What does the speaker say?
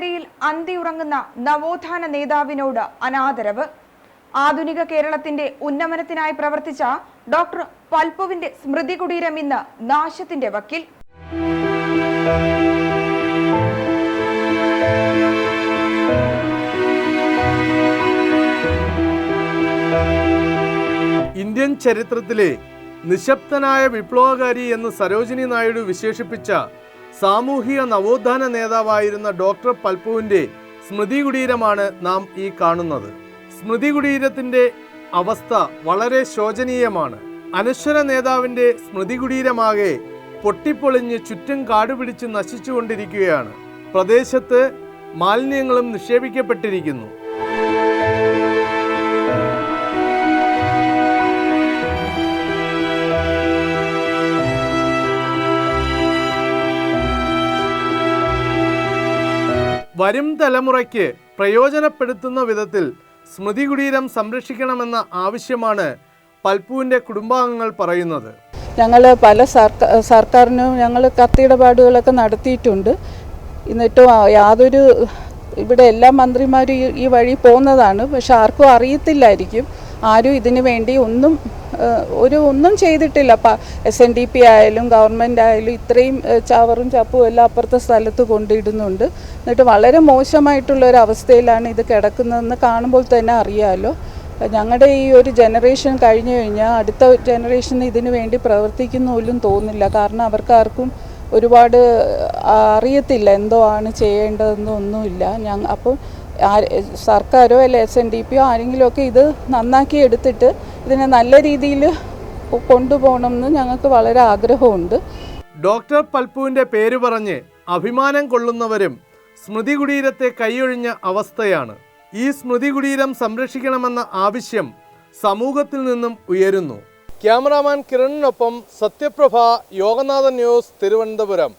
വിപ്ലവകരിയിൽ അന്തിയുറങ്ങുന്ന നവോത്ഥാന നേതാവിനോട് അനാദരവ്. ആധുനിക കേരളത്തിന്റെ ഉന്നമനത്തിനായി പ്രവർത്തിച്ച ഡോക്ടർ പൽപ്പുവിന്റെ സ്മൃതി കുടീരം ഇന്ന് നാശത്തിന്റെ വക്കിൽ. ഇന്ത്യൻ ചരിത്രത്തിലെ നിശബ്ദനായ വിപ്ലവകാരി എന്ന് സരോജിനി നായിഡു വിശേഷിപ്പിച്ച സാമൂഹിക നവോത്ഥാന നേതാവായിരുന്ന ഡോക്ടർ പൽപുവിന്റെ സ്മൃതി കുടീരമാണ് നാം ഈ കാണുന്നത്. സ്മൃതി കുടീരത്തിന്റെ അവസ്ഥ വളരെ ശോചനീയമാണ്. അനശ്വര നേതാവിന്റെ സ്മൃതി കുടീരമാകെ പൊട്ടിപ്പൊളിഞ്ഞ് ചുറ്റും കാടുപിടിച്ച് നശിച്ചുകൊണ്ടിരിക്കുകയാണ്. പ്രദേശത്ത് മാലിന്യങ്ങളും നിക്ഷേപിക്കപ്പെട്ടിരിക്കുന്നു. വരും തലമുറയ്ക്ക് പ്രയോജനപ്പെടുത്തുന്ന വിധത്തിൽ സ്മൃതി കുടീരം സംരക്ഷിക്കണമെന്ന ആവശ്യമാണ് പൽപ്പുവിന്റെ കുടുംബാംഗങ്ങൾ പറയുന്നത്. ഞങ്ങൾ പല സർക്കാർ സർക്കാരിനും ഞങ്ങൾ കത്തിടപാടുകളൊക്കെ നടത്തിയിട്ടുണ്ട്. എന്നിട്ടും യാതൊരു ഇവിടെ എല്ലാ മന്ത്രിമാരും ഈ വഴി പോകുന്നതാണ്. പക്ഷെ ആർക്കും അറിയത്തില്ലായിരിക്കും. ആരും ഇതിനു വേണ്ടി ഒന്നും ഒരു ഒന്നും ചെയ്തിട്ടില്ല. എസ് എൻ ഡി പി ആയാലും ഗവൺമെന്റ് ആയാലും ഇത്രയും ചാവറും ചവറും ചപ്പും എല്ലാം അപ്പുറത്തെ സ്ഥലത്ത് കൊണ്ടിടുന്നുണ്ട്. എന്നിട്ട് വളരെ മോശമായിട്ടുള്ള ഒരു അവസ്ഥയിലാണ് ഇത് കിടക്കുന്നതെന്ന് കാണുമ്പോൾ തന്നെ അറിയാമല്ലോ ഞങ്ങളുടെ ഈ ഒരു ജനറേഷൻ കഴിഞ്ഞു കഴിഞ്ഞാൽ അടുത്ത ജനറേഷൻ ഇതിനു വേണ്ടി പ്രവർത്തിക്കുന്ന പോലും തോന്നില്ല. കാരണം അവർക്കാർക്കും ഒരുപാട് അറിയത്തില്ല എന്തോ ആണ് ചെയ്യേണ്ടതെന്നോ ഒന്നുമില്ല. ഞങ്ങൾ അപ്പം സർക്കാരോ അല്ലെ എസ് എൻ ഡി പിയോ ആരെങ്കിലുമൊക്കെ ഇത് നന്നാക്കി എടുത്തിട്ട് ഇതിനെ നല്ല രീതിയിൽ കൊണ്ടുപോകണമെന്ന് ഞങ്ങൾക്ക് വളരെ ആഗ്രഹമുണ്ട്. ഡോക്ടർ പൽപ്പുവിന്റെ പേര് പറഞ്ഞ് അഭിമാനം കൊള്ളുന്നവരും സ്മൃതി കുടീരത്തെ കൈയൊഴിഞ്ഞ അവസ്ഥയാണ്. ഈ സ്മൃതി കുടീരം സംരക്ഷിക്കണമെന്ന ആവശ്യം സമൂഹത്തിൽ നിന്നും ഉയരുന്നു. ക്യാമറാമാൻ കിരണിനൊപ്പം സത്യപ്രഭ യോഗനാഥൻ ന്യൂസ് തിരുവനന്തപുരം.